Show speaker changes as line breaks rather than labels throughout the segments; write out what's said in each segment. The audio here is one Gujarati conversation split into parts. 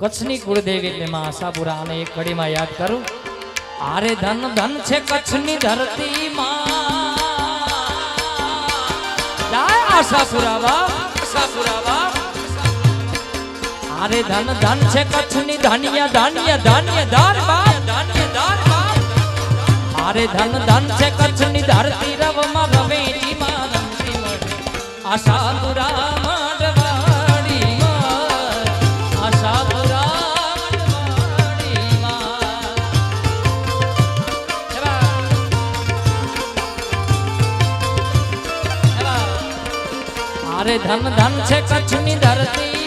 કચ્છની કુળદેવી એટલે માં આશાપુરા અને એક કડીમાં યાદ કરું. આરે ધન ધન છે કચ્છની ધરતી માં. આશાપુરા બાપ આશાપુરા બાપ આરે ધન ધન છે કચ્છની ધાન્ય ધાન્ય ધાન્ય ધાર બાપ ધાર ધન ધન છે કચ્છની ધરતી રવમાં રવેજી માં અને ધન ધન છે કચ્છની ધરતી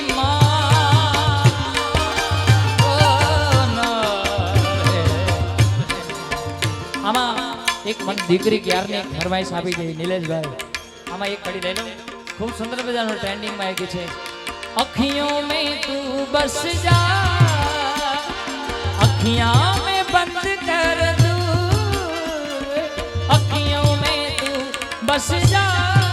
આમાં એક મન દીકરી ક્યારની ફરમાઈશ આપી છે નિલેશભાઈ. આમાં એક કડી લઈ લો ખૂબ સુંદર મજાનું ટ્રેન્ડિંગમાં એક છે. અખિયો મે તું બસ જા. અખિયા મે બંધ કર દૂ. અખિયો મે તું બસ જા.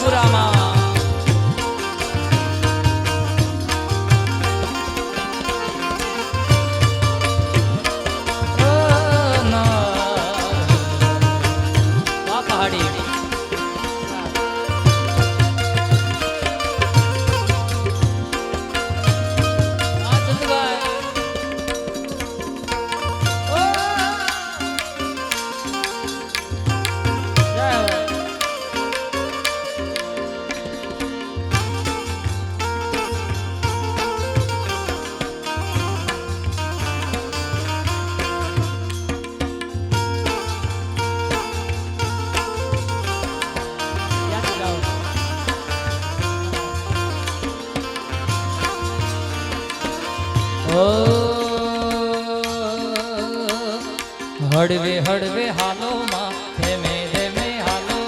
Bagurama. હળવે હળવે હાલો માં ધેમે ધેમે હાલો.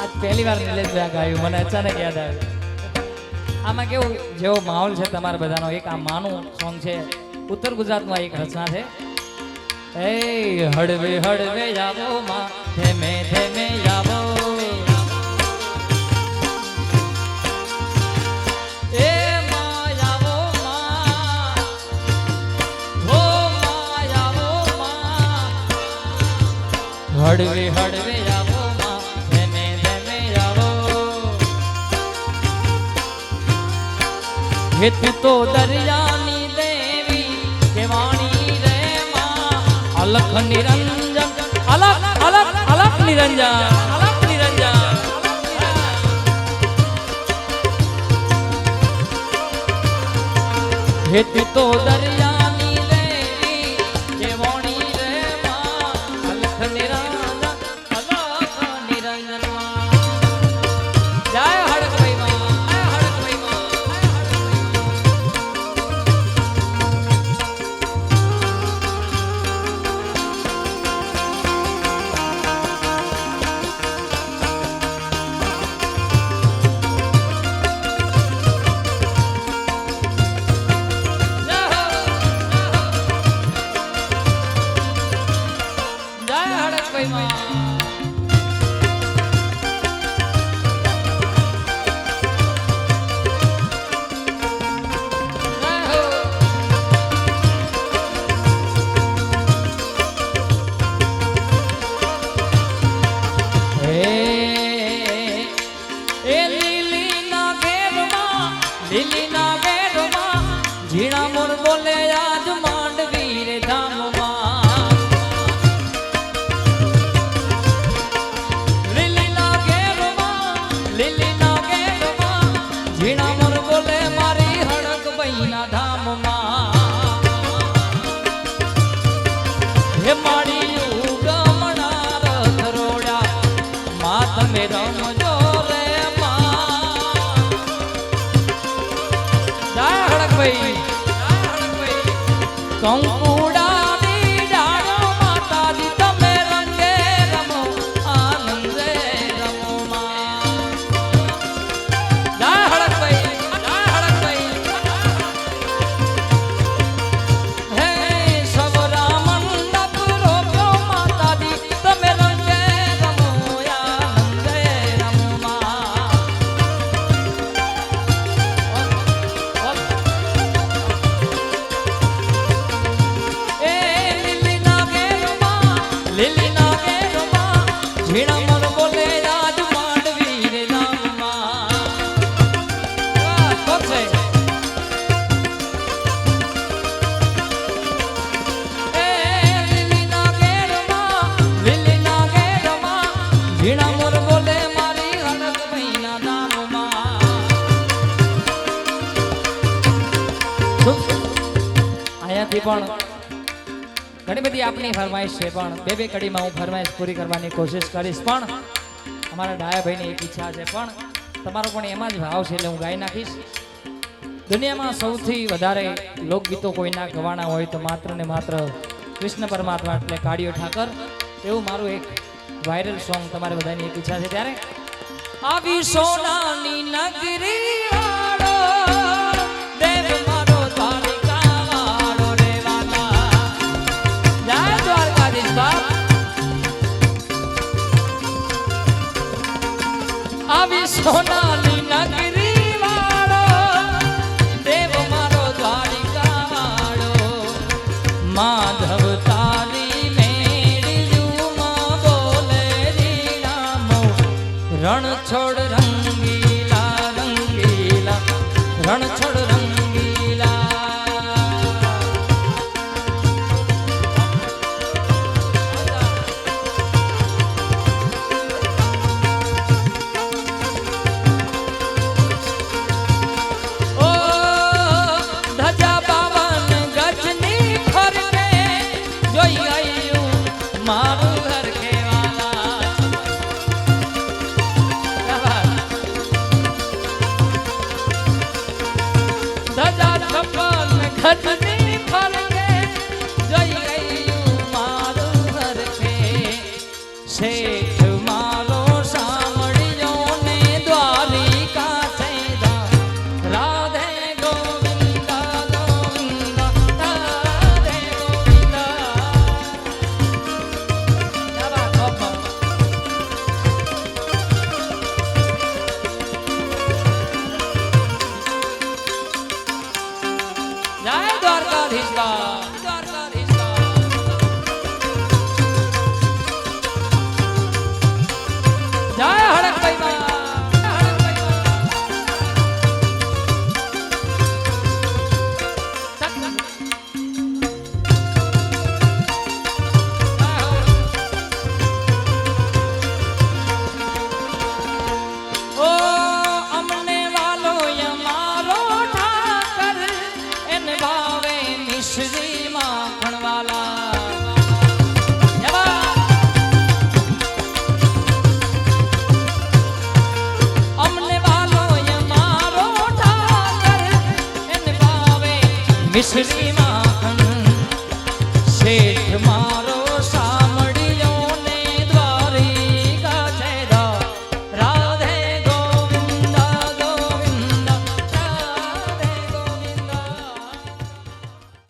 આજ પહેલી વાર નિલેશભાઈ ગાયું, મને અચાનક યાદ આવ્યું. આમાં કેવું, જેવો માહોલ છે તમારા બધાનો, એક આ માનું સોંગ છે. ઉત્તર ગુજરાતમાં એક રચના છે. એ હળવે હળવે જાવો માં ધેમે હિત તો દરિયાની દેવી કેવાણી રે માં. અલખ નિરંજન, અલખ અલખ અલખ નિરંજન અલખ નિરંજન. હિત તો દરિયાની હો. જય હડકભાઈ કંકુડાની પણ. ઘણી બધી આપણી ફરમાઈશ છે, પણ બે બે કડીમાં હું ફરમાઈશ પૂરી કરવાની કોશિશ કરીશ. પણ અમારા ડાયાભાઈની એક ઈચ્છા છે, પણ તમારો પણ એમાં જ ભાવ છે એટલે હું ગાઈ નાખીશ. દુનિયામાં સૌથી વધારે લોકગીતો કોઈના ગવાના હોય તો માત્ર ને માત્ર કૃષ્ણ પરમાત્મા એટલે કાળિયો ઠાકર. એવું મારું એક વાયરલ સોંગ તમારે બધાની એક ઈચ્છા છે. ત્યારે, આવી સોનાની નગરી રણ છોડ રંગીલા રંગીલા રણ છોડ રંગીલા But મિશ્રી માખણ શેઠ મારો